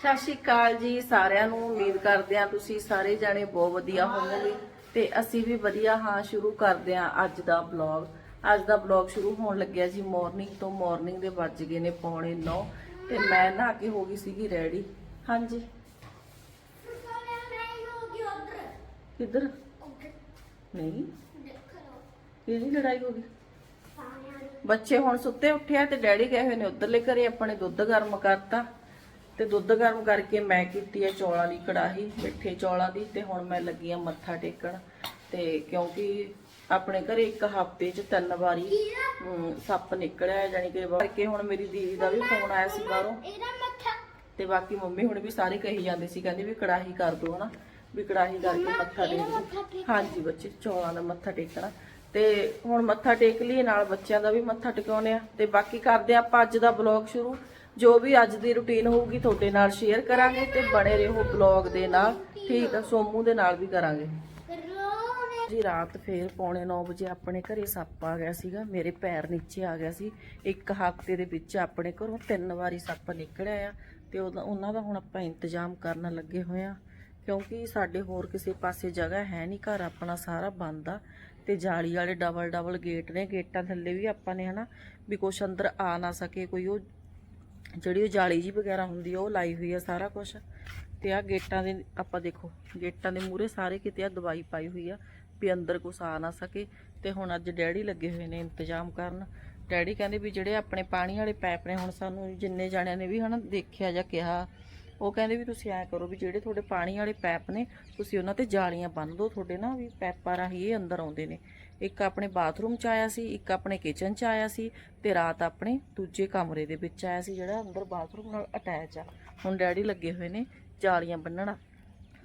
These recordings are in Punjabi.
ਸਤਿ ਸ਼੍ਰੀ ਅਕਾਲ ਜੀ, ਸਾਰਿਆਂ ਨੂੰ ਉਮੀਦ ਕਰਦੇ ਹਾਂ ਤੁਸੀਂ ਸਾਰੇ ਜਾਣੇ ਬਹੁਤ ਵਧੀਆ ਹੋਵੋਗੇ ਤੇ ਅਸੀਂ ਵੀ ਵਧੀਆ ਹਾਂ, ਸ਼ੁਰੂ ਕਰਦੇ ਹਾਂ ਅੱਜ ਦਾ ਬਲੌਗ ਅੱਜ ਦਾ ਬਲੌਗ ਸ਼ੁਰੂ ਹੋਣ ਲੱਗਿਆ ਜੀ ਮਾਰਨਿੰਗ ਤੋਂ ਮਾਰਨਿੰਗ ਦੇ ਵੱਜ ਗਏ ਨੇ ਪੌਣੇ 9 ਤੇ ਮੈਂ ਨਹਾ ਕੇ ਹੋ ਗਈ ਸੀਗੀ ਰੈਡੀ ਹਾਂਜੀ। ਕਿੱਧਰ? ਨਹੀਂ। ਕਿਹੜੀ ਲੜਾਈ ਹੋ ਗਈ? ਬੱਚੇ ਹੁਣ ਸੁੱਤੇ ਉੱਠਿਆ ਤੇ ਡੈਡੀ ਗਏ ਹੋਏ ਨੇ ਉਧਰਲੇ ਘਰੇ, ਆਪਣੇ ਦੁੱਧ ਗਰਮ ਕਰਤਾ। ਤੇ ਦੁੱਧ ਗਰਮ ਕਰਕੇ ਮੈਂ ਕੀਤੀ ਹੈ ਚੌਲਾਂ ਦੀ ਕੜਾਹੀ ਮਿੱਠੇ ਚੌਲਾਂ ਦੀ ਤੇ ਹੁਣ ਮੈਂ ਲੱਗੀ ਆ ਮੱਥਾ ਟੇਕਣ। ਤੇ ਕਿਉਂਕਿ ਆਪਣੇ ਘਰੇ ਇੱਕ ਹਫ਼ਤੇ 'ਚ ਤਿੰਨ ਵਾਰੀ ਸੱਪ ਨਿਕਲਿਆ ਜਾਨੀ ਕਿ ਕਰਕੇ ਹੁਣ ਮੇਰੀ ਦੀਦੀ ਦਾ ਵੀ ਫੋਨ ਆਇਆ ਸੀ ਬਾਹਰੋਂ। ਤੇ ਬਾਕੀ ਮੰਮੀ ਹੁਣ ਵੀ ਸਾਰੇ ਕਹੀ ਜਾਂਦੇ ਸੀ ਕਹਿੰਦੇ ਵੀ ਕੜਾਹੀ ਕਰ ਦੋ ਹਨਾ ਵੀ ਕੜਾਹੀ ਕਰਕੇ ਮੱਥਾ ਟੇਕ। ਹਾਂਜੀ ਬੱਚੇ ਚੌਲਾਂ ਦਾ ਮੱਥਾ ਟੇਕਣਾ। ਤੇ ਹੁਣ ਮੱਥਾ ਟੇਕ ਲਈ ਨਾਲ ਬੱਚਿਆਂ ਦਾ ਵੀ ਮੱਥਾ ਟਿਕਾਉਣੇ ਆ ਤੇ ਬਾਕੀ ਕਰਦੇ ਆਪਾਂ ਅੱਜ ਦਾ ਬਲੌਗ ਸ਼ੁਰੂ। ਜੋ ਵੀ ਅੱਜ ਦੀ ਰੁਟੀਨ ਹੋਊਗੀ ਤੁਹਾਡੇ ਨਾਲ ਸ਼ੇਅਰ ਕਰਾਂਗੇ ਤੇ ਬਣੇ ਰਹੋ ਬਲੌਗ ਦੇ ਨਾਲ। ਠੀਕ ਆ, ਸੋਮੂ ਦੇ ਨਾਲ ਵੀ ਕਰਾਂਗੇ। ਜੀ, ਰਾਤ ਫੇਰ ਪੌਣੇ 9 ਵਜੇ ਆਪਣੇ ਘਰੇ ਸੱਪ ਆ ਗਿਆ ਸੀਗਾ, ਮੇਰੇ ਪੈਰ ਨੀਚੇ ਆ ਗਿਆ ਸੀ। ਇੱਕ ਹਫ਼ਤੇ ਦੇ ਵਿੱਚ ਆਪਣੇ ਘਰੋਂ ਤਿੰਨ ਵਾਰੀ ਸੱਪ ਨਿਕਲਿਆ ਆ ਤੇ ਉਹਦਾ- ਉਹਨਾਂ ਦਾ ਹੁਣ ਆਪਾਂ ਇੰਤਜ਼ਾਮ ਕਰਨ ਲੱਗੇ ਹੋਏ ਆ। ਕਿਉਂਕਿ ਸਾਡੇ ਹੋਰ ਕਿਸੇ ਪਾਸੇ ਜਗ੍ਹਾ ਹੈ ਨਹੀਂ, ਘਰ ਆਪਣਾ ਸਾਰਾ ਬੰਦ ਆ ਤੇ ਜਾਲੀ ਵਾਲੇ ਡਬਲ ਡਬਲ ਗੇਟ ਨੇ, ਗੇਟਾਂ ਥੱਲੇ ਵੀ ਆਪਾਂ ਨੇ ਹਨਾ ਵੀ ਕੁਛ ਅੰਦਰ ਆ ਨਾ ਸਕੇ, ਕੋਈ ਉਹ ਜਿਹੜੀ ਉਹ ਜਾਲੀ ਜੀ ਵਗੈਰਾ ਹੁੰਦੀ ਆ, ਉਹ ਲਾਈ ਹੋਈ ਆ ਸਾਰਾ ਕੁਝ ਤੇ ਆ ਗੇਟਾਂ ਦੇ, ਆਪਾਂ ਦੇਖੋ, ਗੇਟਾਂ ਦੇ ਮੂਹਰੇ ਸਾਰੇ ਕਿਤੇ ਆ ਦਵਾਈ ਪਾਈ ਹੋਈ ਆ ਵੀ ਅੰਦਰ ਕੁਛ ਆ ਨਾ ਸਕੇ। ਤੇ ਹੁਣ ਅੱਜ ਡੈਡੀ ਲੱਗੇ ਹੋਏ ਨੇ ਇੰਤਜ਼ਾਮ ਕਰਨ। ਡੈਡੀ ਕਹਿੰਦੇ ਵੀ ਜਿਹੜੇ ਆਪਣੇ ਪਾਣੀ ਵਾਲੇ ਪੈਪ ਨੇ, ਹੁਣ ਸਾਨੂੰ ਜਿੰਨੇ ਜਾਣਿਆਂ ਨੇ ਵੀ ਹਨਾ ਦੇਖਿਆ ਜਾਂ ਕਿਹਾ, ਉਹ ਕਹਿੰਦੇ ਵੀ ਤੁਸੀਂ ਐ ਕਰੋ ਵੀ ਜਿਹੜੇ ਤੁਹਾਡੇ ਪਾਣੀ ਵਾਲੇ ਪੈਪ ਨੇ, ਤੁਸੀਂ ਉਹਨਾਂ ਤੇ ਜਾਲੀਆਂ ਬੰਨ ਦਿਓ। ਤੁਹਾਡੇ ਨਾ ਵੀ ਪੈਪਾਂ ਰਾਹੀਂ ਇਹ ਅੰਦਰ ਆਉਂਦੇ ਨੇ। ਇੱਕ ਆਪਣੇ ਬਾਥਰੂਮ 'ਚ ਆਇਆ ਸੀ, ਇੱਕ ਆਪਣੇ ਕਿਚਨ 'ਚ ਆਇਆ ਸੀ ਤੇ ਰਾਤ ਆਪਣੇ ਦੂਜੇ ਕਮਰੇ ਦੇ ਵਿੱਚ ਆਇਆ ਸੀ ਜਿਹੜਾ ਅੰਦਰ ਬਾਥਰੂਮ ਨਾਲ ਅਟੈਚ ਆ। ਹੁਣ ਡੈਡੀ ਲੱਗੇ ਹੋਏ ਨੇ ਜਾਲੀਆਂ ਬੰਨਣਾ।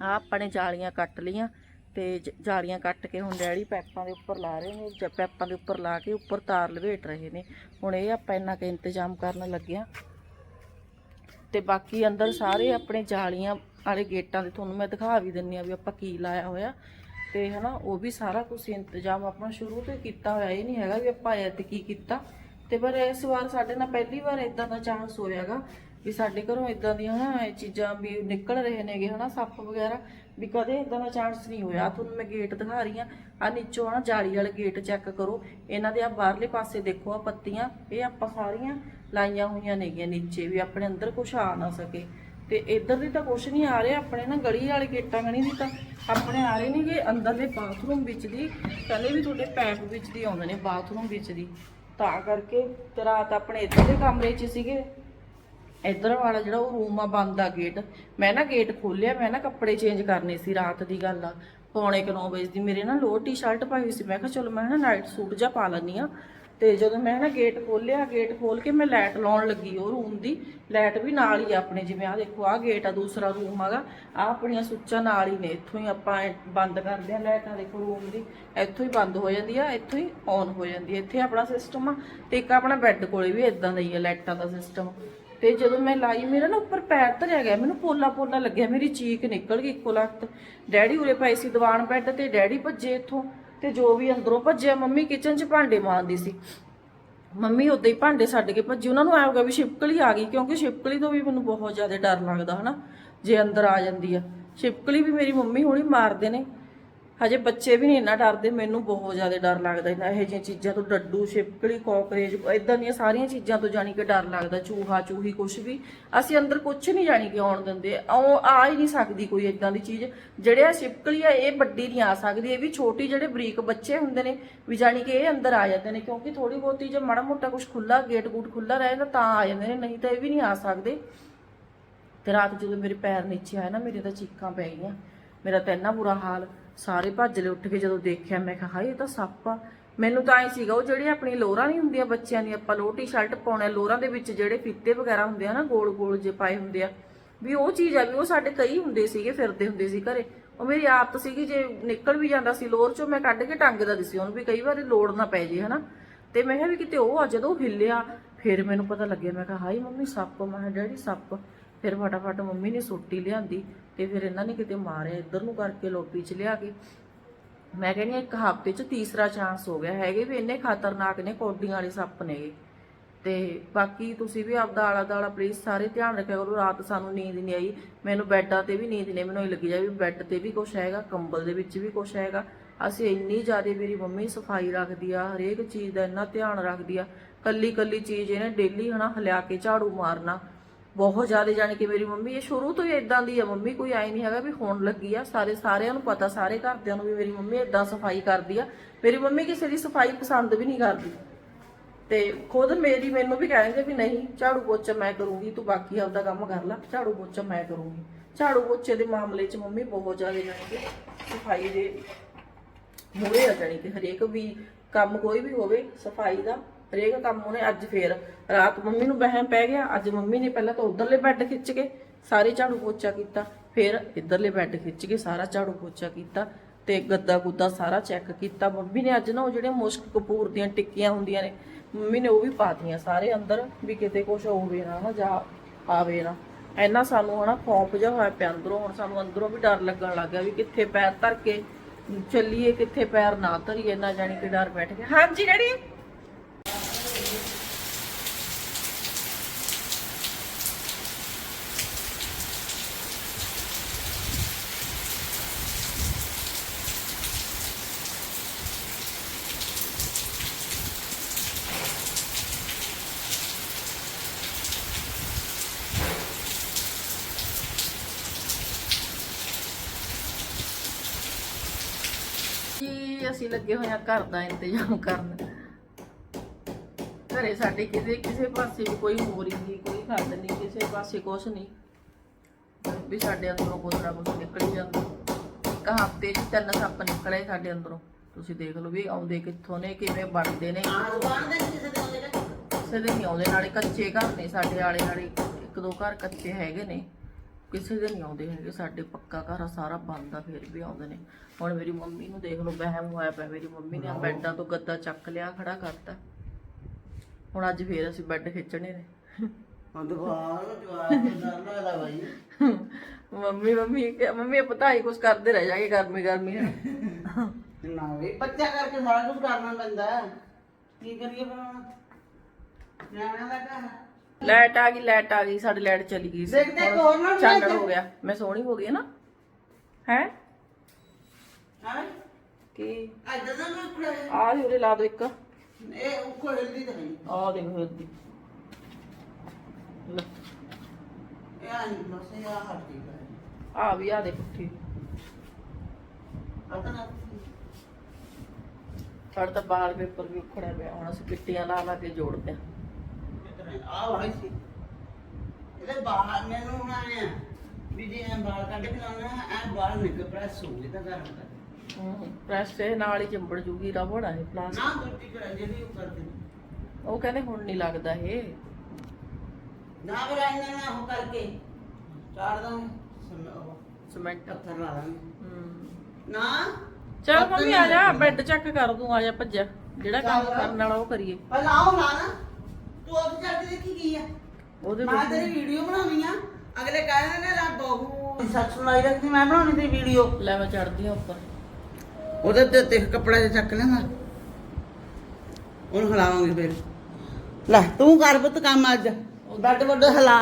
ਆ ਆਪਾਂ ਨੇ ਜਾਲੀਆਂ ਕੱਟ ਲੀਆਂ ਤੇ ਜਾਲੀਆਂ ਕੱਟ ਕੇ ਹੁਣ ਡੈਡੀ ਪੈਪਾਂ ਦੇ ਉੱਪਰ ਲਾ ਰਹੇ ਨੇ, ਜ- ਪੈਪਾਂ ਦੇ ਉੱਪਰ ਲਾ ਕੇ ਉੱਪਰ ਤਾਰ ਲਵੇਟ ਰਹੇ ਨੇ। ਹੁਣ ਇਹ ਆਪਾਂ ਇੰਨਾ ਕੁ ਇੰਤਜ਼ਾਮ ਕਰਨ ਲੱਗਿਆ। ਆ ਤੇ ਬਾਕੀ ਅੰਦਰ ਸਾਰੇ ਆਪਣੇ ਜਾਲੀਆਂ ਵਾਲੇ ਗੇਟਾਂ ਦੇ ਤੁਹਾਨੂੰ ਮੈਂ ਦਿਖਾ ਵੀ ਦਿੰਨੀ ਆ ਵੀ ਆਪਾਂ ਕੀ ਲਾਇਆ ਹੋਇਆ। ਤੇ ਹਨਾ, ਉਹ ਵੀ ਸਾਰਾ ਕੁਝ ਇੰਤਜ਼ਾਮ ਆਪਣਾ ਸ਼ੁਰੂ ਤੋਂ ਕੀਤਾ ਹੋਇਆ। ਇਹ ਨਹੀਂ ਹੈਗਾ ਵੀ ਆਪਾਂ ਐਤ ਕੀ ਕੀਤਾ। ਤੇ ਪਰ ਇਸ ਵਾਰ ਸਾਡੇ ਨਾਲ ਪਹਿਲੀ ਵਾਰ ਇਦਾਂ ਦਾ ਚਾਂਸ ਹੋਇਆਗਾ ਵੀ ਸਾਡੇ ਘਰੋਂ ਇਦਾਂ ਦੀਆਂ ਹਨਾ, ਇਹ ਚੀਜ਼ਾਂ ਵੀ ਨਿਕਲ ਰਹੇ ਨੇਗੇ ਹਨਾ, ਸੱਪ ਵਗੈਰਾ। ਵੀ ਕਦੇ ਇਦਾਂ ਦਾ ਚਾਂਸ ਨਹੀਂ ਹੋਇਆ। ਤੁਹਾਨੂੰ ਮੈਂ ਗੇਟ ਦਿਖਾ ਰਹੀ ਆ ਆ ਨੀਚੋਂ ਨਾ ਜਾਲੀ ਵਾਲੇ ਗੇਟ ਚੈੱਕ ਕਰੋ। ਇਹਨਾਂ ਦੇ ਆ ਬਾਹਰਲੇ ਪਾਸੇ ਦੇਖੋ ਆ ਪੱਤੀਆਂ। ਇਹ ਆਪਾਂ ਸਾਰੀਆਂ ਲਾਈਆਂ ਹੋਈਆਂ ਨੇਗੀਆਂ ਨੀਚੇ ਵੀ, ਆਪਣੇ ਅੰਦਰ ਕੁਝ ਆ ਨਾ ਸਕੇ। ਤੇ ਇੱਧਰ ਦੀ ਤਾਂ ਕੁਛ ਨਹੀਂ ਆ ਰਿਹਾ, ਆਪਣੇ ਨਾ ਗਲੀ ਵਾਲੇ ਗੇਟਾਂ ਗਣੀ ਦੀ ਤਾਂ ਆਪਣੇ ਆ ਰਹੇ ਨੇਗੇ ਅੰਦਰਲੇ ਬਾਥਰੂਮ ਵਿੱਚ ਦੀ, ਪਹਿਲੇ ਵੀ ਤੁਹਾਡੇ ਪੈਪ ਵਿੱਚ ਦੀ ਆਉਂਦੇ ਨੇ ਬਾਥਰੂਮ ਵਿੱਚ ਦੀ। ਤਾਂ ਕਰਕੇ ਤੇ ਰਾਤ ਆਪਣੇ ਇੱਧਰ ਦੇ ਕਮਰੇ 'ਚ ਸੀਗੇ। ਇੱਧਰ ਵਾਲਾ ਜਿਹੜਾ ਉਹ ਰੂਮ ਆ ਬੰਦ ਆ ਗੇਟ ਮੈਂ ਨਾ ਗੇਟ ਖੋਲਿਆ ਮੈਂ ਨਾ ਕੱਪੜੇ ਚੇਂਜ ਕਰਨੇ ਸੀ ਰਾਤ ਦੀ ਗੱਲ ਆ। ਪੌਣੇ ਕੁ 9 ਵਜੇ ਦੀ ਮੇਰੇ ਨਾ ਲੋਅਰ ਟੀ-ਸ਼ਰਟ ਪਾਈ ਹੋਈ ਸੀ, ਮੈਂ ਕਿਹਾ ਚਲੋ ਮੈਂ ਨਾ ਨਾਈਟ ਸੂਟ ਜਿਹਾ ਪਾ ਲੈਣੀ ਆ ਤੇ ਜਦੋਂ ਮੈਂ ਨਾ ਗੇਟ ਖੋਲਿਆ ਗੇਟ ਖੋਲ ਕੇ ਮੈਂ ਲਾਈਟ ਲਾਉਣ ਲੱਗੀ ਉਹ ਰੂਮ ਦੀ। ਲਾਈਟ ਵੀ ਨਾਲ ਹੀ ਆਪਣੇ ਜਿਵੇਂ ਆ ਦੇਖੋ ਆ ਗੇਟ ਆ, ਦੂਸਰਾ ਰੂਮ ਹੈਗਾ। ਆ ਆਪਣੀਆਂ ਸੁੱਚਾਂ ਨਾਲ ਹੀ ਨੇ, ਇੱਥੋਂ ਹੀ ਆਪਾਂ ਬੰਦ ਕਰਦੇ ਆ ਲਾਈਟਾਂ ਦੇਖੋ ਰੂਮ ਦੀ। ਇੱਥੋਂ ਹੀ ਬੰਦ ਹੋ ਜਾਂਦੀ ਆ, ਇੱਥੋਂ ਹੀ ਔਨ ਹੋ ਜਾਂਦੀ ਆ। ਇੱਥੇ ਆਪਣਾ ਸਿਸਟਮ ਆ ਤੇ ਇੱਕ ਆਪਣਾ ਬੈੱਡ ਕੋਲੇ ਵੀ ਇਦਾਂ ਦਾ ਹੀ ਆ ਲਾਈਟਾਂ ਦਾ ਸਿਸਟਮ ਤੇ ਜਦੋਂ ਮੈਂ ਲਾਈ, ਮੇਰਾ ਨਾ ਉੱਪਰ ਪੈਰ ਧਰਿਆ ਗਿਆ, ਮੈਨੂੰ ਪੋਲਾ ਪੋਲਾ ਲੱਗਿਆ, ਮੇਰੀ ਚੀਕ ਨਿਕਲ ਗਈ ਇੱਕੋ ਲੱਤ। ਡੈਡੀ ਉਰੇ ਪਏ ਸੀ ਦੀਵਾਨ ਬੈੱਡ ਤੇ, ਡੈਡੀ ਭੱਜੇ ਇੱਥੋਂ। ਤੇ ਜੋ ਵੀ ਅੰਦਰੋਂ ਭੱਜਿਆ, ਮੰਮੀ ਕਿਚਨ 'ਚ ਭਾਂਡੇ ਮਾਂਜਦੀ ਸੀ। ਮੰਮੀ ਉਦੋਂ ਹੀ ਭਾਂਡੇ ਛੱਡ ਕੇ ਭੱਜੀ। ਉਹਨਾਂ ਨੂੰ ਆਇਆ ਹੋਗਾ ਵੀ ਛਿਪਕਲੀ ਆ ਗਈ, ਕਿਉਂਕਿ ਛਿਪਕਲੀ ਤੋਂ ਵੀ ਮੈਨੂੰ ਬਹੁਤ ਜ਼ਿਆਦਾ ਡਰ ਲੱਗਦਾ, ਹਨਾ, ਜੇ ਅੰਦਰ ਆ ਜਾਂਦੀ ਆ। ਛਿਪਕਲੀ ਵੀ ਮੇਰੀ ਮੰਮੀ ਹੁਣੀ ਮਾਰਦੇ ਨੇ। ਹਜੇ ਬੱਚੇ ਵੀ ਨਹੀਂ ਇੰਨਾ ਡਰਦੇ, ਮੈਨੂੰ ਬਹੁਤ ਜ਼ਿਆਦਾ ਡਰ ਲੱਗਦਾ ਇਹਨਾਂ ਇਹੋ ਜਿਹੀਆਂ ਚੀਜ਼ਾਂ ਤੋਂ ਡੱਡੂ, ਛਿਪਕਲੀ, ਕਾਕਰੇਜ ਇਦਾਂ ਦੀਆਂ ਸਾਰੀਆਂ ਚੀਜ਼ਾਂ ਤੋਂ ਜਾਣੀ ਕਿ ਡਰ ਲੱਗਦਾ, ਚੂਹਾ, ਚੂਹੀ ਕੁਝ ਵੀ। ਅਸੀਂ ਅੰਦਰ ਕੁਝ ਨਹੀਂ ਜਾਣੀ ਕਿ ਆਉਣ ਦਿੰਦੇ, ਉਹ ਆ ਹੀ ਨਹੀਂ ਸਕਦੀ ਕੋਈ ਇਦਾਂ ਦੀ ਚੀਜ਼। ਜਿਹੜੇ ਆ ਛਿਪਕਲੀ ਆ, ਇਹ ਵੱਡੀ ਨਹੀਂ ਆ ਸਕਦੀ, ਇਹ ਵੀ ਛੋਟੀ ਜਿਹੜੇ ਬਰੀਕ ਬੱਚੇ ਹੁੰਦੇ ਨੇ, ਵੀ ਜਾਣੀ ਕਿ ਇਹ ਅੰਦਰ ਆ ਜਾਂਦੇ ਨੇ, ਕਿਉਂਕਿ ਥੋੜੀ ਬਹੁਤੀ ਜੇ ਮਾੜਾ ਮੋਟਾ ਕੁਝ ਖੁੱਲਾ ਗੇਟ ਗੂਟ ਖੁੱਲਾ ਰਹੇ ਤਾਂ ਆ ਜਾਂਦੇ ਨੇ, ਨਹੀਂ ਤਾਂ ਇਹ ਵੀ ਨਹੀਂ ਆ ਸਕਦੇ। ਤੇ ਰਾਤ ਜਦੋਂ ਮੇਰੇ ਪੈਰ ਨੀਚੇ ਆਏ ਨਾ, ਮੇਰੇ ਤਾਂ ਚੀਕਾਂ ਪੈ ਗਈਆਂ। ਮੇਰਾ ਤਾਂ ਇੰਨਾ ਬੁਰਾ ਹਾਲ। ਸਾਰੇ ਭੱਜਲੇ ਉੱਠ ਕੇ ਜਦੋਂ ਦੇਖਿਆ, ਮੈਂ ਕਿਹਾ, ਹਾਏ, ਇਹ ਤਾਂ ਸੱਪ ਆ। ਮੈਨੂੰ ਤਾਂ ਐ ਸੀਗਾ, ਉਹ ਜਿਹੜੇ ਆਪਣੀ ਲੋਰਾਂ ਨਹੀਂ ਹੁੰਦੀਆਂ ਬੱਚਿਆਂ ਦੀ ਆਪਾਂ ਲੋਅਰ ਟੀ-ਸ਼ਰਟ ਪਾਉਣੇ ਲੋਰਾਂ ਦੇ ਵਿੱਚ ਜਿਹੜੇ ਫੀਤੇ ਵਗੈਰਾ ਹੁੰਦੇ ਆ ਨਾ ਗੋਲ ਗੋਲ ਜੇ ਪਾਏ ਹੁੰਦੇ ਆ, ਵੀ ਉਹ ਚੀਜ਼ ਆ, ਵੀ ਉਹ ਸਾਡੇ ਕਈ ਹੁੰਦੇ ਸੀਗੇ, ਫਿਰਦੇ ਹੁੰਦੇ ਸੀ ਘਰੇ। ਉਹ ਮੇਰੀ ਆਦਤ ਸੀਗੀ, ਜੇ ਨਿਕਲ ਵੀ ਜਾਂਦਾ ਸੀ ਲੋਰ ਚੋਂ, ਮੈਂ ਕੱਢ ਕੇ ਟੰਗਦਾ ਸੀ ਉਹਨੂੰ, ਵੀ ਕਈ ਵਾਰੀ ਲੋੜ ਨਾ ਪੈ ਜੇ, ਹਨਾ। ਤੇ ਮੈਂ ਕਿਹਾ ਵੀ ਕਿਤੇ ਉਹ ਆ, ਜਦੋਂ ਉਹ ਹਿੱਲਿਆ, ਫਿਰ ਮੈਨੂੰ ਪਤਾ ਲੱਗਿਆ, ਮੈਂ ਕਿਹਾ ਹਾਈ ਮੰਮੀ, ਸੱਪ ਮੈਂ ਕਿਹਾ, ਡੈਡੀ, ਸੱਪ ਫਿਰ ਫਟਾਫਟ ਮੰਮੀ ਨੇ ਸੋਟੀ ਲਿਆਂਦੀ। ਤੇ ਫਿਰ ਇਹਨਾਂ ਨੇ ਕਿਤੇ ਮਾਰਿਆ ਇੱਧਰ ਨੂੰ ਕਰਕੇ ਲੋਪੀ ਚ ਲਿਆ ਕੇ। ਮੈਂ ਕਹਿੰਦੀ ਹਾਂ, ਇੱਕ ਹਫ਼ਤੇ ਚ ਤੀਸਰਾ ਚਾਂਸ ਹੋ ਗਿਆ ਹੈਗੇ ਵੀ ਇੰਨੇ ਖਤਰਨਾਕ ਨੇ, ਕੋਡੀਆਂ ਵਾਲੇ ਸੱਪ ਨੇਗੇ ਤੇ ਬਾਕੀ ਤੁਸੀਂ ਵੀ ਆਪਦਾ ਆਲਾ ਦਾਲਾ ਪਲੀਜ਼ ਸਾਰੇ ਧਿਆਨ ਰੱਖਿਆ ਕਰੋ, ਰਾਤ ਸਾਨੂੰ ਨੀਂਦ ਨਹੀਂ ਆਈ। ਮੈਨੂੰ ਬੈੱਡਾਂ ਤੇ ਵੀ ਨੀਂਦ ਨਹੀਂ ਮੈਨੂੰ ਇਹ ਲੱਗੀ ਜਾਵੇ ਬੈੱਡ ਤੇ ਵੀ ਕੁਝ ਹੈਗਾ, ਕੰਬਲ ਦੇ ਵਿੱਚ ਵੀ ਕੁਝ ਹੈਗਾ। ਅਸੀਂ ਇੰਨੀ ਜ਼ਿਆਦਾ ਮੇਰੀ ਮੰਮੀ ਸਫ਼ਾਈ ਰੱਖਦੀ ਆ, ਹਰੇਕ ਚੀਜ਼ ਦਾ ਇੰਨਾ ਧਿਆਨ ਰੱਖਦੀ ਆ। ਕੱਲੀ ਕੱਲੀ ਚੀਜ਼ ਇਹਨੇ ਡੇਲੀ ਹਨਾ ਹਲਿਆ ਕੇ ਝਾੜੂ ਮਾਰਨਾ। ਬਹੁਤ ਜ਼ਿਆਦਾ, ਜਾਣੀ ਕਿ ਮੇਰੀ ਮੰਮੀ ਇਹ ਸ਼ੁਰੂ ਤੋਂ ਹੀ ਇਦਾਂ ਦੀ ਆ। ਮੰਮੀ ਕੋਈ ਆਈ ਨਹੀਂ ਹੈਗਾ ਵੀ ਹੋਣ ਲੱਗੀ ਆ। ਸਾਰੇ, ਸਾਰਿਆਂ ਨੂੰ ਪਤਾ, ਸਾਰੇ ਘਰਦਿਆਂ ਨੂੰ ਵੀ ਮੇਰੀ ਮੰਮੀ ਇਦਾਂ ਸਫ਼ਾਈ ਕਰਦੀ ਆ। ਮੇਰੀ ਮੰਮੀ ਕਿਸੇ ਦੀ ਸਫ਼ਾਈ ਪਸੰਦ ਵੀ ਨਹੀਂ ਕਰਦੀ। ਤੇ ਖੁਦ ਮੇਰੀ, ਮੈਨੂੰ ਵੀ ਕਹਿੰਦੇ ਵੀ ਨਹੀਂ, ਝਾੜੂ ਪੋਚਾ ਮੈਂ ਕਰੂੰਗੀ, ਤੂੰ ਬਾਕੀ ਆਪਦਾ ਕੰਮ ਕਰ ਲੈ, ਝਾੜੂ ਪੋਚਾ ਮੈਂ ਕਰੂੰਗੀ। ਝਾੜੂ ਪੋਚੇ ਦੇ ਮਾਮਲੇ 'ਚ ਮੰਮੀ ਬਹੁਤ ਜ਼ਿਆਦਾ, ਜਾਣੀ ਕਿ ਸਫ਼ਾਈ ਦੇ ਮੂਹਰੇ ਆ, ਜਾਣੀ ਕਿ ਹਰੇਕ ਵੀ ਕੰਮ ਕੋਈ ਵੀ ਹੋਵੇ, ਸਫ਼ਾਈ ਦਾ ਹਰੇਕ ਕੰਮ ਉਹਨੇ ਅੱਜ ਫੇਰ ਰਾਤ ਮੰਮੀ ਨੂੰ ਵਹਿਮ ਪੈ ਗਿਆ, ਅੱਜ ਮੰਮੀ ਨੇ ਪਹਿਲਾਂ ਤਾਂ ਉਧਰਲੇ ਬੈੱਡ ਖਿੱਚ ਕੇ ਸਾਰੇ ਝਾੜੂ ਪੋਚਾ ਕੀਤਾ, ਫਿਰ ਇਧਰਲੇ ਬੈੱਡ ਖਿੱਚ ਕੇ ਸਾਰਾ ਝਾੜੂ ਪੋਚਾ ਕੀਤਾ ਤੇ ਗੱਦਾ ਗੁੱਦਾ ਸਾਰਾ ਚੈੱਕ ਕੀਤਾ। ਮੰਮੀ ਨੇ ਅੱਜ ਨਾ ਉਹ ਜਿਹੜੇ ਮੁਸ਼ਕ ਕਪੂਰ ਦੀਆਂ ਟਿੱਕੀਆਂ ਹੁੰਦੀਆਂ ਨੇ, ਮੰਮੀ ਨੇ ਉਹ ਵੀ ਪਾਤੀਆਂ ਸਾਰੇ ਅੰਦਰ ਵੀ ਕਿਤੇ ਕੁਝ ਹੋਵੇ ਨਾ ਨਾ ਜਾ ਆਵੇ ਨਾ। ਇੰਨਾ ਸਾਨੂੰ ਹਨਾ ਖੌਫ ਜਿਹਾ ਹੋਇਆ ਪਿਆ ਅੰਦਰੋਂ, ਹੁਣ ਸਾਨੂੰ ਅੰਦਰੋਂ ਵੀ ਡਰ ਲੱਗਣ ਲੱਗ ਗਿਆ ਵੀ ਕਿੱਥੇ ਪੈਰ ਧਰ ਕੇ ਚੱਲੀਏ, ਕਿੱਥੇ ਪੈਰ ਨਾ ਧਰੀਏ ਨਾ ਜਾਣੀ ਕਿ ਡਰ ਬੈਠ ਗਿਆ। ਹਾਂਜੀ ਡੈਡੀ ਜੀ ਅਸੀਂ ਲੱਗੇ ਹੋਏ ਆ ਘਰ ਦਾ ਇੰਤਜ਼ਾਮ ਕਰਨ। ਘਰੇ ਸਾਡੇ ਕਿਸੇ ਕਿਸੇ ਪਾਸੇ ਵੀ ਕੋਈ ਮੋਰੀ ਨਹੀਂ ਕੋਈ ਖੱਡ ਨਹੀਂ ਕਿਸੇ ਪਾਸੇ ਕੁਛ ਨਹੀਂ। ਵੀ ਸਾਡੇ ਅੰਦਰੋਂ ਕੁਛ ਨਾ ਕੁਛ ਨਿਕਲ ਜਾਂਦਾ। ਇੱਕ ਹਫ਼ਤੇ 'ਚ ਤਿੰਨ ਸੱਪ ਨਿਕਲੇ ਸਾਡੇ ਅੰਦਰੋਂ। ਤੁਸੀਂ ਦੇਖ ਲਓ ਵੀ ਆਉਂਦੇ ਕਿੱਥੋਂ ਨੇ ਕਿਵੇਂ ਬਣਦੇ ਨੇ। ਕਿਸੇ ਦੇ ਨਹੀਂ ਆਉਂਦੇ ਨਾਲੇ ਕੱਚੇ ਘਰ ਨੇ ਸਾਡੇ ਆਲੇ ਨਾਲੇ ਇੱਕ ਦੋ ਘਰ ਕੱਚੇ ਹੈਗੇ ਨੇ। ਕਿਸੇ ਦੇ ਨਹੀਂ ਆਉਂਦੇ ਹੈਗੇ ਸਾਡੇ ਪੱਕਾ ਘਰ ਆ ਸਾਰਾ ਬੰਦ ਆ ਫਿਰ ਵੀ ਆਉਂਦੇ ਨੇ। ਹੁਣ ਮੇਰੀ ਮੰਮੀ ਨੂੰ ਦੇਖ ਲਓ ਵਹਿਮ ਹੋਇਆ ਪਿਆ ਮੇਰੀ ਮੰਮੀ ਨੇ ਆਹ ਬੈੱਡਾਂ ਤੋਂ ਗੱਦਾ ਚੱਕ ਲਿਆ ਖੜਾ ਕਰਤਾ। ਹੁਣ ਅੱਜ ਫੇਰ ਅਸੀਂ ਬੈੱਡ ਖਿੱਚਣੇ ਨੇ। ਮੰਮੀ ਮੰਮੀ ਕਿਹਾ- ਮੰਮੀ ਪਤਾ ਹੀ ਕੁਝ ਕਰਦੇ ਰਹਿ ਜਾਗੇ ਗਰਮੀ ਗਰਮੀ ਨਾ ਵੀ ਬੱਚਾ ਕਰਕੇ ਸਾਰਾ ਕੁਝ ਕਰਨਾ ਪੈਂਦਾ। ਹੈ। ਕੀ ਕਰੀਏ ਫਿਰ ਨਿਆਣਿਆਂ ਦਾ ਘਰ। ਲਾਈਟ ਆ ਗਈ ਲਾਈਟ ਆ ਗਈ ਸਾਡੀ ਲਾਈਟ ਚਲੀ ਗਈ ਸੀ। ਦੇਖ ਦੇਖ ਹੋਰ ਨਾ ਚਾਨਣ ਹੋ ਗਿਆ। ਮੈਂ ਸੋਹਣੀ ਹੋ ਗਈ ਨਾ। ਹੈ? ਹਾਂ? ਕੀ? ਅੱਜ ਦਾ ਨਾ ਕੁੜਾ ਆ ਜੀ ਉਰੇ ਲਾ ਦੋ ਇੱਕ। ਇਹ ਉੱਕੋ ਹਿਲਦੀ ਤਾਂ ਨਹੀਂ। ਆ ਦੇਖੋ ਇਹਦੀ ਲੈ, ਇਹ ਆਂ ਬਸ ਇਹ ਆ ਹਟ ਗਈ ਹੈ ਆ ਵੀ ਆ ਦੇ ਪੁੱਠੀ ਪਤਾ ਸਾਡਾ ਤਾਂ ਬਾਲ ਪੇਪਰ ਵੀ ਉਖੜਿਆ ਪਿਆ ਹੁਣ ਅਸੀਂ ਪਿੱਟੀਆਂ ਲਾ ਲਾ ਕੇ ਜੋੜਦੇ ਆ। ਆ ਵਾਈ ਸੀ। ਇਹਦੇ ਬਾਹਰ ਮੈਨੂੰ ਹੁਣ ਆਇਆ ਵੀ ਜੇ ਐਂ ਬਾਲ ਕੱਢ ਕੇ ਲਾਉਣਾ ਐ ਬਾਲ ਨਿਕਲ ਪ੍ਰੈਸ ਹੋ ਗਏ ਤਾਂ ਗਰਮ ਕਰ ਹੂੰ ਪ੍ਰੈਸ ਤੇ ਨਾਲ ਹੀ ਚੰਬੜ ਜੂਗੀ ਰਬੜ ਆ ਇਹ ਪਲਾਸਟਿਕ ਨਾ ਦੂਜੀ ਕਰ ਜਿਹੜੀ ਉਹ ਕਰਦੇ ਨੇ ਉਹ ਕਹਿੰਦੇ ਹੁਣ ਨਹੀਂ ਲੱਗਦਾ ਇਹ। ਨਾ ਫਿਰ ਇਹਨਾਂ ਨਾਲ ਉਹ ਕਰਕੇ। ਚਾੜ ਦਾਂਗੇ ਸਮ- ਉਹ ਸੀਮੈਂਟ ਪੱਥਰ ਲਾ ਦਾਂਗੇ। ਹੂੰ। ਨਾ ਚਲ ਮੰਮੀ ਆ ਜਾ ਬੈੱਡ ਚੈੱਕ ਕਰ ਦੂੰ ਆ ਜਾ ਭੱਜਿਆ। ਜਿਹੜਾ ਕੰਮ ਕਰਨ ਵਾਲਾ ਉਹ ਕਰੀਏ। ਪਹਿਲਾਂ ਆਓ ਨਾ। ਦੇਖੀ ਕੀ ਆ? ਉਹਦੇ ਮੈਂ ਤੇਰੀ ਵੀਡੀਓ ਬਣਾਉਣੀ ਆ। ਅਗਲੇ ਕਹਿੰਦੇ ਨੇ ਲੈ ਬਹੂ। ਸੱਚ ਸੁਣਾਈ ਰੱਖਦੀ ਮੈਂ ਬਣਾਉਣੀ ਤੇਰੀ ਵੀਡੀਓ। ਲੈ ਮੈਂ ਚੜਦੀ ਆ ਉੱਪਰ। ਉਹਦੇ ਤੇ ਤੇ ਕੱਪੜਾ ਜਿਹਾ ਚੱਕ ਲੈਣਾ ਉਹਨੂੰ ਹਿਲਾਵਾਂਗੇ ਫਿਰ। ਲੈ ਤੂੰ ਕਰ ਪੁੱਤ ਕੰਮ ਅੱਜ। ਬੈੱਡ ਵੱਡ ਹਿਲਾ।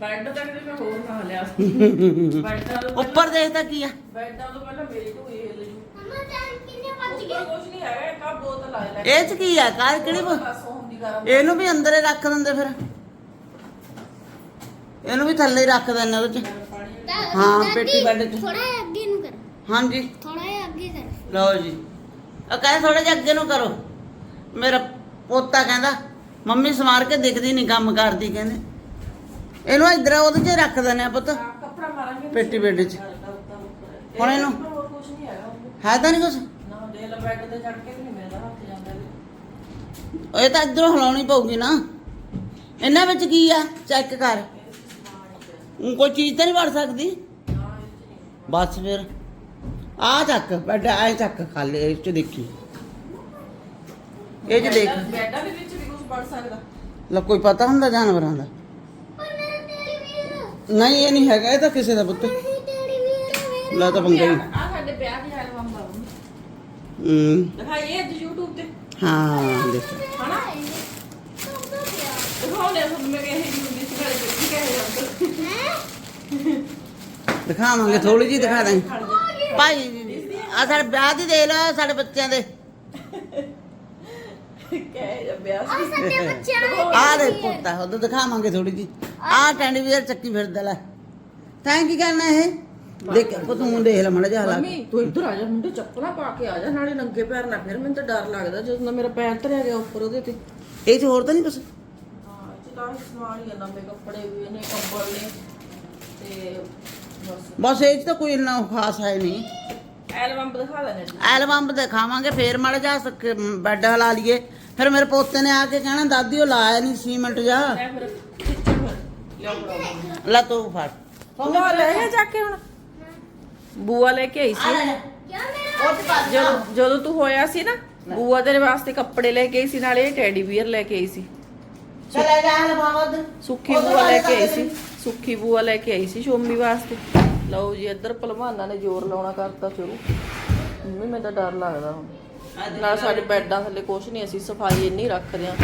ਬੈੱਡ ਤੇ ਮੈਂ ਹੋਰ ਨਾ ਲਿਆ ਬੈੱਡਾਂ ਤੋਂ ਉੱਪਰ ਦੇਖ ਤਾਂ ਕੀ ਆ। ਬੈੱਡਾਂ ਤੋਂ ਪਹਿਲਾਂ ਮੇਰੀ ਢੂਹੀ ਹਿੱਲ ਜੂ। ਉੱਪਰ ਕੁਛ ਨਹੀਂ ਹੈਗਾ ਇੱਕ ਆ ਬੋਤਲ ਆ ਲੈ। ਇਹ ਚ ਕੀ ਆ? ਕਾਰ ਕਿਹੜੀ ਬਸ ਉਹ ਗਰਮ ਇਹਨੂੰ ਵੀ ਅੰਦਰ ਹੀ ਰੱਖ ਦਿੰਦੇ ਫਿਰ। ਇਹਨੂੰ ਵੀ ਥੱਲੇ ਹੀ ਰੱਖ ਦਿੰਦੇ ਉਹਦੇ ਚ। ਹਾਂ ਪੇਟੀ ਬੈੱਡ ਚ। ਥੋੜਾ ਜਿਹਾ ਅੱਗੇ ਨੂੰ ਕਰ। ਹਾਂਜੀ। ਥੋੜਾ ਜਿਹਾ ਅੱਗੇ ਕਰ। ਲਓ ਜੀ। ਆ ਕਹਿੰਦੇ ਥੋੜਾ ਜਿਹਾ ਅੱਗੇ ਨੂੰ ਕਰੋ। ਮੇਰਾ ਪੋਤਾ ਕਹਿੰਦਾ ਮੰਮੀ ਸਮਾਰ ਕੇ ਦਿਖਦੀ ਨਹੀਂ ਕੰਮ ਕਰਦੀ ਕਹਿੰਦੇ। ਇਹਨੂੰ ਇਧਰ ਉਹਦੇ 'ਚ ਰੱਖ ਦਿੰਦੇ ਆ ਪੁੱਤ। ਕੱਪੜਾ ਮਾਰਾਂਗੇ। ਪੇਟੀ ਬੈੱਡ 'ਚ। ਹੁਣ ਇਹਨੂੰ ਹੋਰ ਕੁਛ ਨਹੀਂ ਹੈਗਾ। ਹੈ ਤਾਂ ਨਹੀਂ ਕੁਛ? ਨਾ ਦੇ ਲੈ ਬੈੱਡ ਤੇ ਚੜ ਕੇ ਵੀ ਨਹੀਂ ਮੇਰਾ ਹੱਥ ਜਾਂਦਾ ਇਹਦੇ। ਇਹ ਤਾਂ ਇਧਰੋਂ ਹਿਲਾਉਣੀ ਪਊਗੀ ਨਾ। ਇਹਨਾਂ ਵਿੱਚ ਕੀ ਆ? ਚੈੱਕ ਕਰ। ਊਂ ਕੋਈ ਚੀਜ਼ ਤਾਂ ਨਹੀਂ ਵੜ ਸਕਦੀ? ਬਸ ਫਿਰ। ਆ ਚੱਕ ਬੈੱਡ ਐ ਚੱਕ ਖਾਲੀ ਇਹ 'ਚ ਦੇਖੀ। ਇਹ 'ਚ ਦੇਖ। ਬੈੱਡਾਂ- ਬੈੱਡਾਂ ਦੇ ਵਿੱਚ ਵੀ ਕੁਝ ਬਣ ਸਕਦਾ। ਲੈ ਕੋਈ ਪਤਾ ਹੁੰਦਾ ਜਾਨਵਰਾਂ ਦਾ? ਪਰ ਮੇਰਾ ਤੇਰੀ ਵੀਰ ਨਹੀਂ ਇਹ ਨਹੀਂ ਹੈਗਾ ਇਹ ਤਾਂ ਕਿਸੇ ਦਾ ਪੁੱਤ। ਨਹੀਂ ਤੇਰੀ ਵੀਰ ਮੇਰਾ ਲੈ ਤਾਂ ਪੰਗਾ ਹੀ। ਆ ਸਾਡੇ ਵਿਆਹ ਦੀ ਐਲਬਮ ਬਾਬੂ ਹੂੰ। ਦਿਖਾਈਏ ਅੱਜ YouTube ਤੇ। ਹਾਂ ਦੇਖ। ਹਨਾ? ਦਿਖਾਉਂਦੇ ਤੁਹਾਨੂੰ ਮੈਂ ਕਹੇ ਜੀ ਹੁੰਦੀ ਸੀ ਨਾਲੇ ਬੱਚੀ ਕਹੇ ਜਾਂਦੇ। ਦਿਖਾਵਾਂਗੇ ਥੋੜੀ ਜੀ ਦਿਖਾ ਦਾਂਗੇ। ਭਾਈ ਆ ਸਾਡੇ ਵਿਆਹ ਦੀ ਦੇਖ ਲਓ ਸਾਡੇ ਬੱਚਿਆਂ ਦੇ। ਕਹੇ ਜਾਂ ਆ ਸਾਡੇ ਬੱਚਿਆਂ ਨੇ ਆ ਦੇ ਪੁੱਤਾ ਉਹ ਦਿਖਾਵਾਂਗੇ ਥੋੜੀ ਜੀ ਆ ਟੈਂਡੀ ਵੀਰ ਚੱਕੀ ਫਿਰਦਾ ਲੈ। ਤੈਂ ਕੀ ਕਰਨਾ ਇਹ। ਦੇਖ ਪੁੱਤ ਤੂੰ ਦੇਖ ਲੈ ਮੜਾ ਜਾ ਲਾ ਮੰਮੀ ਤੂੰ ਇੱਧਰ ਆ ਜਾ ਮੁੰਡੇ ਚੱਪਲਾਂ ਪਾ ਕੇ ਆ ਜਾ ਨਾਲੇ ਨੰਗੇ ਪੈਰ ਨਾ ਫਿਰ ਮੈਨੂੰ ਤਾਂ ਡਰ ਲੱਗਦਾ ਜਦੋਂ ਦਾ ਮੇਰਾ ਪੈਰ ਧਰਿਆ ਗਿਆ ਉੱਪਰ ਉਹਦੇ ਤੇ। ਇਹ ਚ ਹੋਰ ਤਾਂ ਨਹੀਂ ਕੁਛ? ਹਾਂ ਇਹ ਤਾਂ ਸਮਾਨ ਹੀ ਆ ਨਵੇਂ ਕੱਪੜੇ ਵੀ ਨੇ ਕੰਬਲ ਨੇ ਤੇ ਬਸ। ਬਸ ਇਹ ਚ ਤਾਂ ਕੋਈ ਇੰਨਾ ਖਾਸ ਹੈ ਨਹੀਂ। ਐਲਬਮ ਦਿਖਾ ਲੈਣੇ ਐਲਬਮ ਦਿਖਾਵਾਂਗੇ ਫੇਰ ਮੜ ਜਾ ਬੈੱਡ ਹਿਲਾ ਲਈਏ। ਫਿਰ ਮੇਰੇ ਪੋਤੇ ਨੇ ਆ ਕੇ ਕਹਿਣਾ ਦਾਦੀ ਉਹ ਲਾਇਆ ਨਹੀਂ ਸੀਮੈਂਟ ਜਾ। ਲੈ ਤੂੰ ਫੜ। ਬੂਆ ਲੈ ਜਾ ਕੇ ਹੁਣ। ਬੂਆ ਲੈ ਕੇ ਆਈ ਸੀ। ਉਹ ਪਾ ਜਦੋਂ ਜਦੋਂ ਤੂੰ ਹੋਇਆ ਸੀ ਨਾ ਬੂਆ ਤੇਰੇ ਵਾਸਤੇ ਕੱਪੜੇ ਲੈ ਕੇ ਆਈ ਸੀ ਨਾਲੇ ਟੈਡੀ ਬੀਅਰ ਲੈ ਕੇ ਆਈ ਸੀ। ਚਲੇ ਜਾ ਲਵਾਵਦ ਸੁੱਖੀ ਬੂਆ ਲੈ ਕੇ ਆਈ ਸੀ। ਸੁੱਖੀ ਬੂਆ ਲੈ ਕੇ ਆਈ ਸੀ ਸ਼ੋਮੀ ਵਾਸਤੇ। ਲਓ ਜੀ ਇੱਧਰ ਭਲਵਾਨਾਂ ਨੇ ਜ਼ੋਰ ਲਾਉਣਾ ਕਰਤਾ ਸ਼ੁਰੂ। ਮੰਮੀ ਮੈਨੂੰ ਤਾਂ ਡਰ ਲੱਗਦਾ ਹੁਣ। ਨਾਲ ਸਾਡੇ ਬੈੱਡਾਂ ਥੱਲੇ ਕੁਛ ਨਹੀਂ ਅਸੀਂ ਸਫ਼ਾਈ ਇੰਨੀ ਰੱਖਦੇ ਆ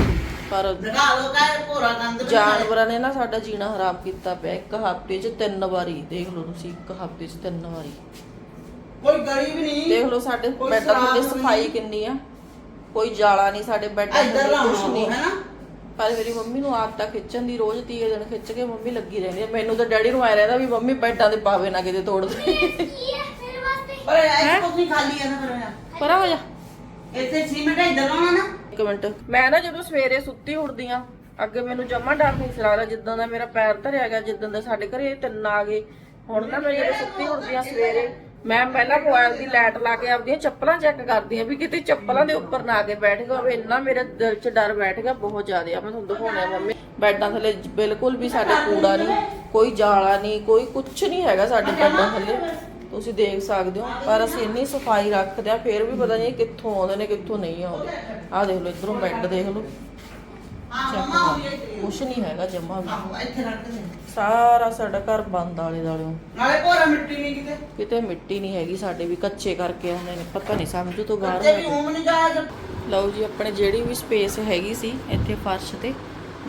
ਪਰ ਦਿਖਾ ਲੋ ਕਾਹ ਭੋਰਾ ਗੰਦ ਜਾਨਵਰਾਂ ਨੇ ਨਾ ਸਾਡਾ ਜੀਣਾ ਹਰਾਮ ਕੀਤਾ ਪਿਆ ਇੱਕ ਹਫ਼ਤੇ 'ਚ ਤਿੰਨ ਵਾਰੀ। ਦੇਖ ਲਓ ਤੁਸੀਂ ਇੱਕ ਹਫ਼ਤੇ 'ਚ ਤਿੰਨ ਵਾਰੀ। ਕੋਈ ਗਰੀਬ ਨਹੀਂ ਦੇਖ ਲਓ ਸਾਡੇ ਕੋਈ ਬੈੱਡਾਂ ਸ਼ਰਾਬ ਥੱਲੇ ਨਹੀਂ। ਸਫ਼ਾਈ ਕਿੰਨੀ ਆ। ਕੋਈ ਜਾਲਾ ਨਹੀਂ ਸਾਡੇ ਬੈੱਡਾਂ ਇੱਧਰ ਕੁਛ ਲਾਉਣਾ ਨਹੀਂ। ਹੈ ਨਾ ਪਰ ਮੇਰੀ ਮੰਮੀ ਨੂੰ ਆਦਤ ਆ ਖਿੱਚਣ ਦੀ ਰੋਜ਼ ਤੀਏ ਦਿਨ ਖਿੱਚ ਕੇ ਮੰਮੀ ਲੱਗੀ ਰਹਿੰਦੀ ਆ। ਮੈਨੂੰ ਤਾਂ ਡੈਡੀ ਨੂੰ ਆਇਆ ਰਹਿੰਦਾ ਵੀ ਮੰਮੀ ਬੈੱਡਾਂ ਦੇ ਪਾਵੇ ਨਾ ਕਿਤੇ ਤੋੜ ਦੇ। ਪਰ ਇਹ ਕੁਝ ਨਹੀਂ ਖਾਲੀ ਹੈ ਨਾ ਪਰਾਂ ਹੋ ਜਾ। ਇੱਥੇ ਸੀਮੈਂਟ ਇੱਧਰ ਲਾਉਣਾ ਨਾ। ਇੱਕ ਮਿੰਟ। ਮੈਂ ਨਾ ਜਦੋਂ ਸਵੇਰੇ ਸੁੱਤੀ ਉੱਠਦੀ ਆ ਅੱਗੇ ਮੈਨੂੰ ਜਮਾ ਡਰ ਨਹੀਂ ਸੀ ਲੱਗਦਾ ਜਿੱਦਾਂ ਦਾ ਮੇਰਾ ਪੈਰ ਧਰਿਆ ਗਿਆ, ਜਿੱਦਾਂ ਦਾ ਸਾਡੇ ਘਰੇ ਤਿੰਨ ਆ ਗਏ। ਹੁਣ ਨਾ ਮੈਂ ਜਦੋਂ ਸੁੱਤੀ ਉੱਠਦੀ ਆ ਸਵੇਰੇ, ਮੈਂ ਪਹਿਲਾਂ ਮੋਬਾਈਲ ਦੀ ਲਾਈਟ ਲਾ ਕੇ ਆਪਦੀਆਂ ਚੱਪਲਾਂ ਚੈੱਕ ਕਰਦੀ ਆ ਵੀ ਕਿਤੇ ਚੱਪਲਾਂ ਦੇ ਉੱਪਰ ਨਾ ਆ ਕੇ ਬੈਠ ਗਿਆ ਹੋਵੇ। ਇੰਨਾ ਮੇਰੇ ਦਿਲ 'ਚ ਡਰ ਬੈਠ ਗਿਆ, ਬਹੁਤ ਜ਼ਿਆਦਾ। ਆ ਮੈਂ ਤੁਹਾਨੂੰ ਦਿਖਾਉਣਾ ਮੰਮੀ, ਬੈੱਡਾਂ ਥੱਲੇ ਬਿਲਕੁਲ ਵੀ ਸਾਡੇ ਕੂੜਾ ਨਹੀਂ, ਕੋਈ ਜਾਲਾ ਨਹੀਂ, ਕੋਈ ਕੁਝ ਨਹੀਂ ਹੈਗਾ ਸਾਡੇ ਬੈੱਡਾਂ ਥੱਲੇ। ਤੁਸੀਂ ਦੇਖ ਸਕਦੇ ਹੋ ਪਰ ਅਸੀਂ ਇੰਨੀ ਸਫ਼ਾਈ ਰੱਖਦੇ ਆ ਫਿਰ ਵੀ ਪਤਾ ਨਹੀਂ ਕਿੱਥੋਂ ਆਉਂਦੇ ਨੇ ਕਿੱਥੋਂ ਨਹੀਂ ਆਉਂਦੇ। ਆਹ ਦੇਖ ਲਓ ਇਧਰੋਂ ਬੈੱਡ ਦੇਖ ਲਓ। ਕੁਛ ਨਹੀਂ ਹੈਗਾ ਜਮਾ ਵੀ। ਸਾਰਾ ਸਾਡਾ ਘਰ ਬੰਦ ਆਲੇ ਦਾਲਿਓ ਨਾਲੇ ਭੋਰਾ ਮਿੱਟੀ ਨਹੀਂ ਕਿਤੇ। ਕਿਤੇ ਮਿੱਟੀ ਨਹੀਂ ਹੈਗੀ ਸਾਡੇ ਵੀ ਕੱਚੇ ਕਰਕੇ ਆਉਂਦੇ ਨੇ ਪਤਾ ਨਹੀਂ ਸਮਝ ਤੋਂ ਬਾਹਰ ਲਓ ਜੀ ਆਪਣੇ ਜਿਹੜੀ ਵੀ ਸਪੇਸ ਹੈਗੀ ਸੀ ਇੱਥੇ ਫਰਸ਼ ਤੇ।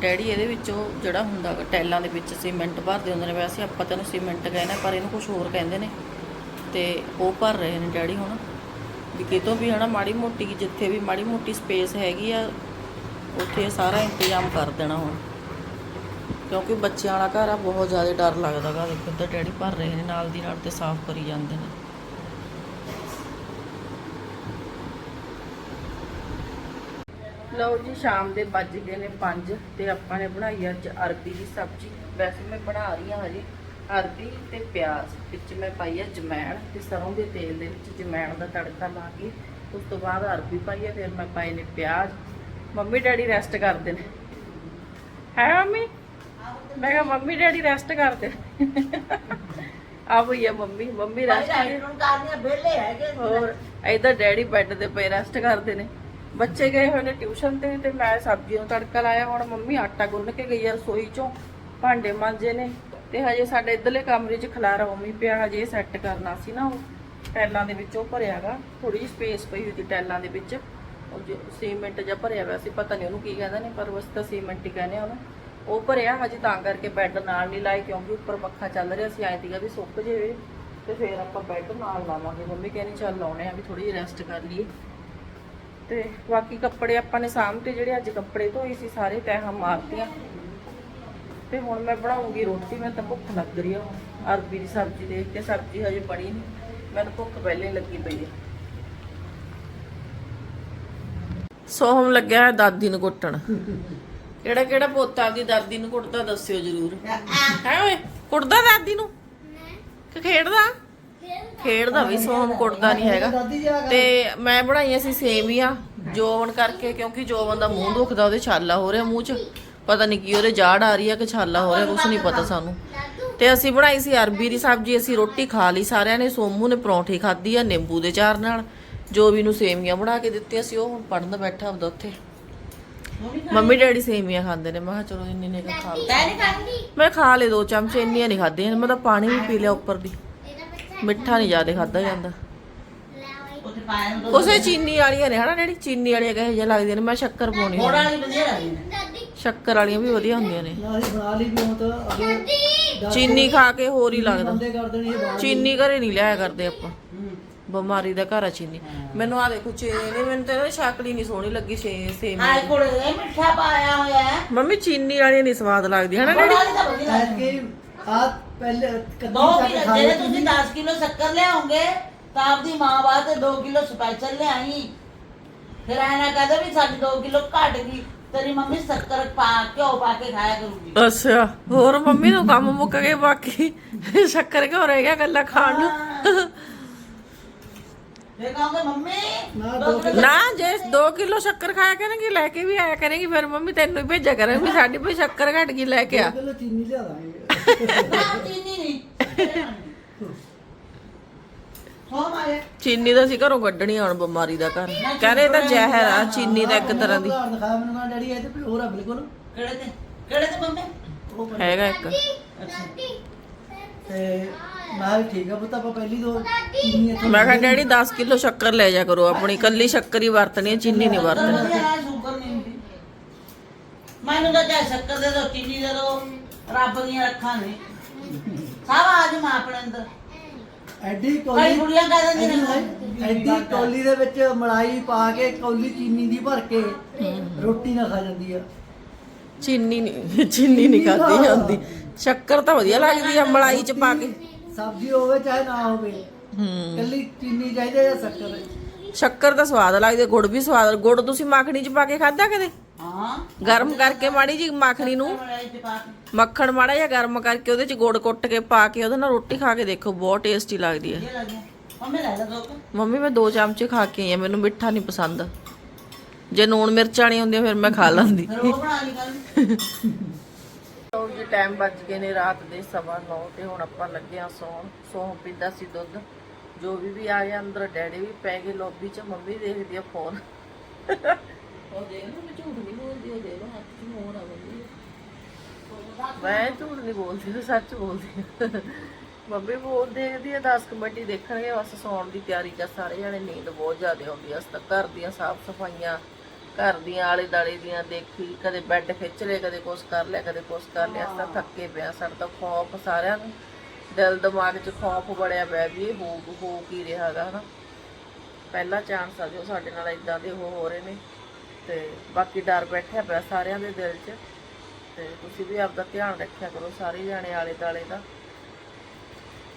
ਡੈਡੀ ਇਹਦੇ ਵਿੱਚੋਂ ਜਿਹੜਾ ਹੁੰਦਾ ਟੈਲਾਂ ਦੇ ਵਿੱਚ ਸੀਮੈਂਟ ਭਰਦੇ ਹੁੰਦੇ ਨੇ ਵੈਸੇ ਆਪਾਂ ਤੈਨੂੰ ਸੀਮੈਂਟ ਕਹਿੰਦੇ ਪਰ ਇਹਨੂੰ ਕੁਝ ਹੋਰ ਕਹਿੰਦੇ ਨੇ। ਤੇ ਉਹ ਭਰ ਰਹੇ ਨੇ ਡੈਡੀ ਹੁਣ। ਵੀ ਕਿਤੋਂ ਵੀ ਹਨਾ, ਮਾੜੀ ਮੋਟੀ ਜਿੱਥੇ ਵੀ ਮਾੜੀ ਮੋਟੀ ਸਪੇਸ ਹੈਗੀ ਆ, ਉੱਥੇ ਸਾਰਾ ਇੰਤਜ਼ਾਮ ਕਰ ਦੇਣਾ ਹੁਣ। ਕਿਉਂਕਿ ਬੱਚਿਆਂ ਵਾਲਾ ਘਰ ਆ, ਬਹੁਤ ਜ਼ਿਆਦਾ ਡਰ ਲੱਗਦਾ ਗਾ। ਦੇਖੋ ਤਾਂ ਡੈਡੀ ਭਰ ਰਹੇ ਨੇ, ਨਾਲ ਦੀ ਨਾਲ ਤੇ ਸਾਫ਼ ਕਰੀ ਜਾਂਦੇ ਨੇ। ਲਓ ਜੀ, ਸ਼ਾਮ ਦੇ ਵੱਜ ਗਏ ਨੇ 5 ਤੇ ਆਪਾਂ ਨੇ ਬਣਾਈ ਅੱਜ ਅਰਬੀ ਦੀ ਸਬਜ਼ੀ। ਵੈਸੇ ਮੈਂ ਬਣਾ ਰਹੀ ਹਾਂ ਹਜੇ। ਅਰਬੀ ਤੇ ਪਿਆਜ਼ ਵਿੱਚ ਮੈਂ ਪਾਈ ਹੈ ਜਮੈਣ ਤੇ ਸਰੋਂ ਦੇ ਤੇਲ ਦੇ ਵਿੱਚ ਜਮੈਣ ਦਾ ਤੜਕਾ ਲਾ ਕੇ ਉਸ ਤੋਂ ਬਾਅਦ ਅਰਬੀ ਪਾਈ ਹੈ ਫਿਰ ਮੈਂ ਪਾਏ ਨੇ ਪਿਆਜ਼। ਮੰਮੀ ਡੈਡੀ ਰੈਸਟ ਕਰਦੇ ਨੇ। ਹੈ ਮੰਮੀ? ਮੈਂ ਕਿਹਾ ਮੰਮੀ ਡੈਡੀ ਰੈਸਟ ਕਰਦੇ ਆ ਭਈਆ ਮੰਮੀ ਮੰਮੀ ਰੈਸਟ ਹੈਗੇ ਹੋਰ ਇਧਰ ਡੈਡੀ ਬੈੱਡ ਤੇ ਪਏ ਰੈਸਟ ਕਰਦੇ ਨੇ। ਬੱਚੇ ਗਏ ਹੋਏ ਨੇ ਟਿਊਸ਼ਨ ਤੇ ਤੇ ਮੈਂ ਸਬਜ਼ੀ ਨੂੰ ਤੜਕਾ ਲਾਇਆ ਹੁਣ ਮੰਮੀ ਆਟਾ ਗੁੰਨ ਕੇ ਗਈ ਆ ਰਸੋਈ ਚੋਂ। ਭਾਂਡੇ ਮਾਂਜੇ ਨੇ। ਤੇ ਹਜੇ ਸਾਡੇ ਇਧਰਲੇ ਕਮਰੇ 'ਚ ਖਲਾਰਾ ਉਮੀ ਪਿਆ, ਹਜੇ ਸੈੱਟ ਕਰਨਾ ਸੀ ਨਾ ਉਹ। ਟੈਲਾਂ ਦੇ ਵਿੱਚ ਉਹ ਭਰਿਆਗਾ ਥੋੜੀ ਜਿਹੀ ਸਪੇਸ ਪਈ ਹੋਈ ਸੀ ਟੈਲਾਂ ਦੇ ਵਿੱਚ। ਉਹ ਜੋ ਸੀਮੈਂਟ ਜਿਹਾ ਭਰਿਆ ਹੋਇਆ ਸੀ, ਪਤਾ ਨਹੀਂ ਉਹਨੂੰ ਕੀ ਕਹਿੰਦੇ ਨੇ, ਪਰ ਉਸ ਤਾਂ ਸੀਮੈਂਟ ਹੀ ਕਹਿੰਦੇ ਆ ਉਹਨੂੰ। ਉਹ ਭਰਿਆ, ਹਜੇ ਤਾਂ ਕਰਕੇ ਬੈੱਡ ਨਾਲ ਨਹੀਂ ਲਾਏ, ਕਿਉਂਕਿ ਉੱਪਰ ਪੱਖਾ ਚੱਲ ਰਿਹਾ ਸੀ, ਐਂ ਸੀਗਾ ਵੀ ਸੁੱਕ ਜਾਵੇ ਤੇ ਫਿਰ ਆਪਾਂ ਬੈੱਡ ਨਾਲ ਲਾਵਾਂਗੇ। ਮੰਮੀ ਕਹਿੰਦੀ, ਚੱਲ ਲਾਉਣੇ ਆ ਵੀ ਥੋੜੀ ਜਿਹੀ ਰੈਸਟ ਕਰ ਲਈਏ। ਤੇ ਬਾਕੀ ਕੱਪੜੇ ਆਪਾਂ ਨੇ ਸਾਹਮਣੇ ਜਿਹੜੇ ਅੱਜ ਕੱਪੜੇ ਧੋਏ ਸੀ, ਸਾਰੇ ਤੈਹਾਂ ਮਾਰਤੀਆਂ। ਤੇ ਹੁਣ ਮੈਂ ਬਣਾਉਂਗੀ ਰੋਟੀ ਮੈਂ ਤਾਂ ਭੁੱਖ ਲੱਗ ਰਹੀ ਆ ਹੁਣ। ਅਰਬੀ ਦੀ ਸਬਜ਼ੀ ਦੇਖ ਕੇ ਸਬਜ਼ੀ ਹਜੇ ਬਣੀ ਨਹੀਂ ਮੈਨੂੰ ਭੁੱਖ ਪਹਿਲੇ ਲੱਗੀ ਪਈ ਆ। ਸੋਹਮ ਲੱਗਿਆ ਹੈ ਦਾਦੀ ਨੂੰ ਕੁੱਟਣ। ਕਿਹੜਾ ਕਿਹੜਾ ਪੋਤਾ ਆਪਦੀ ਦਾਦੀ ਨੂੰ ਕੁੱਟਦਾ ਦੱਸਿਓ ਜਰੂਰ। ਹੈ ਓਏ, ਕੁੱਟਦਾ ਦਾਦੀ ਨੂੰ? ਕਿ ਖੇਡਦਾ? ਖੇਡਦਾ ਵੀ, ਸੋਹਮ ਕੁੱਟਦਾ ਨਹੀਂ ਹੈਗਾ। ਤੇ ਮੈਂ ਬਣਾਈਆਂ ਸੀ ਸੇਵੀਆਂ, ਜੋਵਨ ਕਰਕੇ, ਕਿਉਂਕਿ ਜੋਵਨ ਦਾ ਮੂੰਹ ਦੁਖਦਾ, ਉਹਦੇ ਛਾਲਾ ਹੋ ਰਿਹਾ ਮੂੰਹ 'ਚ। ਪਤਾ ਨਹੀਂ ਕੀ ਉਹਦੇ ਜਾੜ ਆ ਰਹੀ ਆ ਕਿ ਛਾਲਾ ਹੋ ਰਿਹਾ ਕੁਝ ਨਹੀਂ ਪਤਾ ਸਾਨੂੰ। ਤੇ ਅਸੀਂ ਬਣਾਈ ਸੀ ਅਰਬੀ ਦੀ ਸਬਜ਼ੀ ਅਸੀਂ ਰੋਟੀ ਖਾ ਲਈ ਸਾਰਿਆਂ ਨੇ ਸੋਮੂ ਨੇ ਪਰੌਂਠੀ ਖਾਧੀ ਆ ਨਿੰਬੂ ਦੇ ਚਾਰ ਨਾਲ। ਜੋ ਵੀ ਨੂੰ ਸੇਵੀਆਂ ਬਣਾ ਕੇ ਦਿੱਤੀਆਂ ਸੀ ਉਹ ਹੁਣ ਪੜਨ ਬੈਠਾ ਹੁੰਦਾ ਉੱਥੇ। ਮੰਮੀ ਡੈਡੀ ਸੇਵੀਆਂ ਖਾਂਦੇ ਨੇ ਮੈਂ ਕਿਹਾ ਚਲੋ ਇੰਨੀ ਨੇ ਖਾ ਲਓ। ਮੈਂ ਖਾ ਲੇ ਦੋ ਚਮਚੇ ਇੰਨੀਆਂ ਨਹੀਂ ਖਾਧੀਆਂ ਮੈਂ ਤਾਂ ਪਾਣੀ ਵੀ ਪੀ ਲਿਆ ਉੱਪਰ ਦੀ। ਮਿੱਠਾ ਨਹੀਂ ਜ਼ਿਆਦਾ ਖਾਦਾ ਜਾਂਦਾ। ਉਸੇ ਚੀਨੀ ਵਾਲੀਆਂ ਨੇ ਹਨਾ ਡੈਡੀ? ਚੀਨੀ ਵਾਲੀਆਂ ਕਹੇ ਜਿਹਾ ਲੱਗਦੀਆਂ ਨੇ ਮੈਂ ਸ਼ੱਕਰ ਪਾਉਣੀ ਥੋੜਾ ਵਾਲੀ ਵਧੀਆ ਲੱਗਦੀ ਨੇ। ਦਾਦੀ ਸ਼ੱਕਰ ਵਾਲੀਆਂ ਵੀ ਵਧੀਆ ਹੁੰਦੀਆਂ ਨੇ। ਨਾ ਅਸੀਂ ਬਣਾ ਲਈ ਵੀ ਹੁਣ ਤਾਂ ਅਗੇ ਦਸ ਚੀਨੀ ਖਾ ਕੇ ਹੋਰ ਹੀ ਲੱਗਦਾ। ਬੰਦੇ ਕਰ ਦੇਣੀ ਇਹ ਬਾਹਰ ਚੀਨੀ ਘਰੇ ਨਹੀਂ ਲਿਆਇਆ ਕਰਦੇ ਆਪਾਂ। ਬਿਮਾਰੀ ਦਾ ਘਰ ਆ ਚੀਨੀ। ਮੈਨੂੰ ਆ ਦੇਖੋ ਚੀਨੀ ਮੈਨੂੰ ਤਾਂ ਇਹਦੀ ਸ਼ਕਲ ਹੀ ਨਹੀਂ ਸੋਹਣੀ ਲੱਗੀ ਛੇ ਸੇਮ ਕੋਲੇ ਇਹ ਮਿੱਠਾ ਪਾਇਆ ਹੋਇਆ ਹੈ। ਮੰਮੀ ਚੀਨੀ ਵਾਲੀ ਨਹੀਂ ਸਵਾਦ ਲੱਗਦੀ ਹਨਾ ਡੈਡੀ? ਬੜਾ ਤਾਂ ਵਧੀਆ ਐਤ ਕੇ ਆ ਪਹਿਲੇ ਕੱਦੀ ਦੋ ਚੱਕ ਕਿਲੋ ਖਾ ਜਿਹੜੇ ਲਈ ਤੁਸੀਂ 10 ਕਿਲੋ ਸ਼ੱਕਰ ਲਿਆਉਂਗੇ ਤਾਂ ਆਪਦੀ ਮਾਂ ਵਾਸਤੇ 2 ਕਿਲੋ ਸਪੈਸ਼ਲ ਲਿਆਈ। ਫਿਰ ਐ ਨਾ ਕਹਦੇ ਵੀ ਸਾਡੀ 2 ਕਿਲੋ ਘਟ ਗਈ। ਤੇਰੀ ਮੰਮੀ ਸ਼ੱਕਰ ਪਾ ਘਿਓ ਪਾ ਕੇ ਖਾਇਆ ਕਰੂਗੀ। ਅੱਛਾ ਹੋਰ ਮੰਮੀ ਨੂੰ ਕੰਮ ਮੁੱਕ ਗਏ ਬਾਕੀ ਸ਼ੱਕਰ ਕਿਉਂ ਰਹਿ ਗਿਆ ਗੱਲਾਂ ਖਾਣ ਨੂੰ। ਫਿਰ ਕਹੋਗੇ ਮੰਮੀ? ਨਾ, ਦੋ ਦੋ ਕਿਲੋ ਨਾ ਜੇ 2 ਕਿਲੋ ਸ਼ੱਕਰ ਖਾਇਆ ਕਰਨਗੇ ਲੈ ਕੇ ਵੀ ਆਇਆ ਕਰੇਗੀ ਫਿਰ ਮੰਮੀ ਤੈਨੂੰ ਹੀ ਭੇਜਿਆ ਕਰਾਂਗੀ ਵੀ ਸਾਡੀ ਵੀ ਸ਼ੱਕਰ ਘਟ ਗਈ ਲੈ ਕੇ ਆ। ਕਿਲੋ ਚੀਨੀ ਲਿਆ ਦਾਂਗੇ। ਨਾ ਚੀਨੀ ਨਹੀਂ। ਚੀਨੀ ਦਾ ਸੀ ਘਰੋਂ ਕੱਢਣੀ ਹੁਣ ਬਿਮਾਰੀ ਦਾ ਘਰ। ਕਹਿੰਦੇ ਇਹ ਤਾਂ ਜ਼ਹਿਰ ਆ ਚੀਨੀ ਦਾ ਇੱਕ ਤਰ੍ਹਾਂ ਦੀ। ਘਰ ਦਿਖਾਇਆ ਮੈਨੂੰ ਕਹਿੰਦਾ ਡੈਡੀ ਇਹ ਤੇ ਪਿਓਰ ਆ ਬਿਲਕੁਲ। ਕਿਹੜੇ ਤੇ ਕਿਹੜੇ ਤੇ ਮੰਮੀ? ਉਹ ਪਰ- ਹੈਗਾ ਇੱਕ। ਤੇ ਮੈਂ ਕਿਹਾ ਠੀਕ ਆ ਪੁੱਤ ਆਪਾਂ ਪਹਿਲੀ ਦੋ ਚੀਨੀ ਇੱਥੋਂ ਮੈਂ ਕਿਹਾ ਡੈਡੀ 10 ਕਿਲੋ ਸ਼ੱਕਰ ਲੈ ਜਾ ਕਰੋ ਆਪਣੀ। ਕੱਲੀ ਸ਼ੱਕਰ ਹੀ ਵਰਤਣੀ ਹੈ ਚੀਨੀ ਨਹੀਂ ਵਰਤਣੀ। ਵਧੀਆ ਨਾਲ ਸ਼ੂਗਰ ਨਹੀਂ ਹੁੰਦੀ। ਮੈਨੂੰ ਤਾਂ ਚਾਹੇ ਸ਼ੱਕਰ ਦੇ ਦੋ ਚੀਨੀ ਦੇ ਦੋ। ਰੱਬ ਦੀਆਂ ਰੱਖਾਂ ਨੇ। ਸਭ ਆਜ ਮਾਂ ਆਪਣੇ ਅੰਦਰ। ਐਡੀ ਕੌਲੀ ਕੁੜੀਆਂ ਕਹਿ ਦਿੰਦੀਆਂ ਨੇ ਐਡੀ- ਐਡੀ ਕੌਲੀ ਦੇ ਵਿੱਚ ਮਲਾਈ ਪਾ ਕੇ ਕੌਲੀ ਚੀਨੀ ਦੀ ਭਰ ਕੇ ਰੋਟੀ ਨਾ ਖਾ ਜਾਂਦੀ ਆ। ਚੀਨੀ ਨਹੀਂ ਚੀਨੀ ਨਹੀਂ ਖਾਦੀ ਜਾਂਦੀ। ਸ਼ੱਕਰ ਤਾਂ ਵਧੀਆ ਲੱਗਦੀ ਆ ਮਲਾਈ ਚ ਪਾ ਕੇ। ਸਬਜ਼ੀ ਹੋਵੇ ਚਾਹੇ ਨਾ ਹੋਵੇ ਹੂੰ। ਕੱਲੀ ਚੀਨੀ ਚਾਹੀਦੀ ਜਾਂ ਸ਼ੱਕਰ? ਸ਼ੱਕਰ ਤਾਂ ਸਵਾਦ ਲੱਗਦੀ ਆ, ਗੁੜ ਵੀ ਸਵਾਦ ਗੁੜ ਤੁਸੀਂ ਮੱਖਣੀ ਚ ਪਾ ਕੇ ਖਾਧਾ ਕਦੇ? ਹਾਂ ਗਰਮ ਕਰਕੇ ਮਾੜੀ ਜੀ ਮੱਖਣੀ ਨੂੰ। ਮੱਖਣ ਮਾੜਾ ਜਿਹਾ ਗਰਮ ਕਰਕੇ ਉਹਦੇ ਚ ਗੁੜ ਕੁੱਟ ਕੇ ਪਾ ਕੇ ਉਹਦੇ ਨਾਲ ਰੋਟੀ ਖਾ ਕੇ ਦੇਖੋ ਬਹੁਤ ਟੇਸਟੀ ਲੱਗਦੀ ਹੈ। ਮੰਮੀ ਲੈ ਲੈ ਦੋ ਕੁ। ਮੰਮੀ ਮੈਂ ਦੋ ਚਮਚੇ ਖਾ ਕੇ ਆਈ ਆ ਮੈਨੂੰ ਮਿੱਠਾ ਨਹੀਂ ਪਸੰਦ। ਜੇ ਨੂਣ ਮਿਰਚਾਂ ਨਹੀਂ ਹੁੰਦੀਆਂ ਫਿਰ ਮੈਂ ਖਾ ਲੈਂਦੀ। ਫਿਰ ਉਹ ਬਣਾ ਲਈ ਕੱਲ ਲੋ ਜੀ ਟਾਈਮ ਵੱਜ ਗਏ ਨੇ ਰਾਤ ਦੇ 9:30 ਤੇ ਹੁਣ ਆਪਾਂ ਲੱਗੇ ਆ ਸੌਣ। ਸੌਂ ਪੀਂਦਾ ਸੀ ਦੁੱਧ। ਜੋ ਵੀ ਵੀ ਆ ਗਿਆ ਅੰਦਰ ਡੈਡੀ ਵੀ ਪੈ ਗਏ ਲੌਬੀ 'ਚ। ਮੰਮੀ ਦੇਖਦੀ ਆ ਫੋਨ ਉਹ ਦੇਖ ਲਓ ਮੈਂ ਝੂਠ ਨਹੀਂ ਬੋਲਦੀ ਉਹ ਦੇ ਲਓ ਹੱਥ 'ਚ ਫੋਨ ਆ ਮੰਮੀ ਮੈਂ ਝੂਠ ਨਹੀਂ ਬੋਲਦੀ ਮੈਂ ਸੱਚ ਬੋਲਦੀ ਹਾਂ। ਮੰਮੀ ਫੋਨ ਦੇਖਦੀ ਆ 10 ਮਿੰਟ ਹੀ ਦੇਖਣਗੇ ਬਸ ਸੌਣ ਦੀ ਤਿਆਰੀ 'ਚ ਆ, ਸਾਰੇ ਜਣੇ ਨੀਂਦ ਬਹੁਤ ਜ਼ਿਆਦਾ ਆਉਂਦੀ ਆ। ਅਸ ਤਾਂ ਘਰ ਦੀਆਂ ਸਾਫ਼ ਸਫਾਈਆਂ ਘਰ ਦੀਆਂ ਆਲੇ ਦਾਲੇ ਦੀਆਂ ਦੇਖੀ ਕਦੇ ਬੈੱਡ ਖਿੱਚ ਲਏ ਕਦੇ ਕੁਛ ਕਰ ਲਿਆ ਕਦੇ ਕੁਛ ਕਰ ਲਿਆ। ਅਸ ਤਾਂ ਥੱਕੇ ਪਿਆ ਸਾਡਾ ਤਾਂ ਖੌਫ ਸਾਰਿਆਂ ਨੂੰ ਦਿਲ ਦਿਮਾਗ 'ਚ ਖੌਫ ਬੜਿਆ ਪਿਆ ਵੀ ਇਹ ਹੋ ਹੋ ਕੀ ਰਿਹਾ ਹੈਗਾ ਹਨਾ। ਪਹਿਲਾ ਚਾਂਸ ਆ ਜੋ ਸਾਡੇ ਨਾਲ ਇਦਾਂ ਦੇ ਉਹ ਹੋ ਰਹੇ ਨੇ। ਤੇ ਬਾਕੀ ਡਰ ਬੈਠਿਆ ਪਿਆ ਸਾਰਿਆਂ ਦੇ ਦਿਲ 'ਚ। ਤੇ ਤੁਸੀਂ ਵੀ ਆਪਦਾ ਧਿਆਨ ਰੱਖਿਆ ਕਰੋ, ਸਾਰੇ ਜਾਣੇ ਆਲੇ ਦਾਲੇ ਦਾ।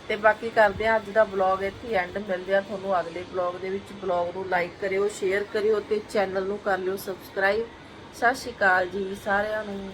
ਤੇ ਬਾਕੀ ਕਰਦੇ ਆ ਅੱਜ ਦਾ ਵਲੌਗ ਇੱਥੇ ਐਂਡ ਮਿਲਦੇ ਆ ਤੁਹਾਨੂੰ ਅਗਲੇ ਵਲੌਗ ਦੇ ਵਿੱਚ। ਵਲੌਗ ਨੂੰ ਲਾਈਕ ਕਰਿਓ ਸ਼ੇਅਰ ਕਰਿਓ ਤੇ ਚੈਨਲ ਨੂੰ ਕਰ ਲਿਓ ਸਬਸਕ੍ਰਾਈਬ ਸਤਿ ਸ਼੍ਰੀ ਅਕਾਲ ਜੀ ਸਾਰਿਆਂ ਨੂੰ।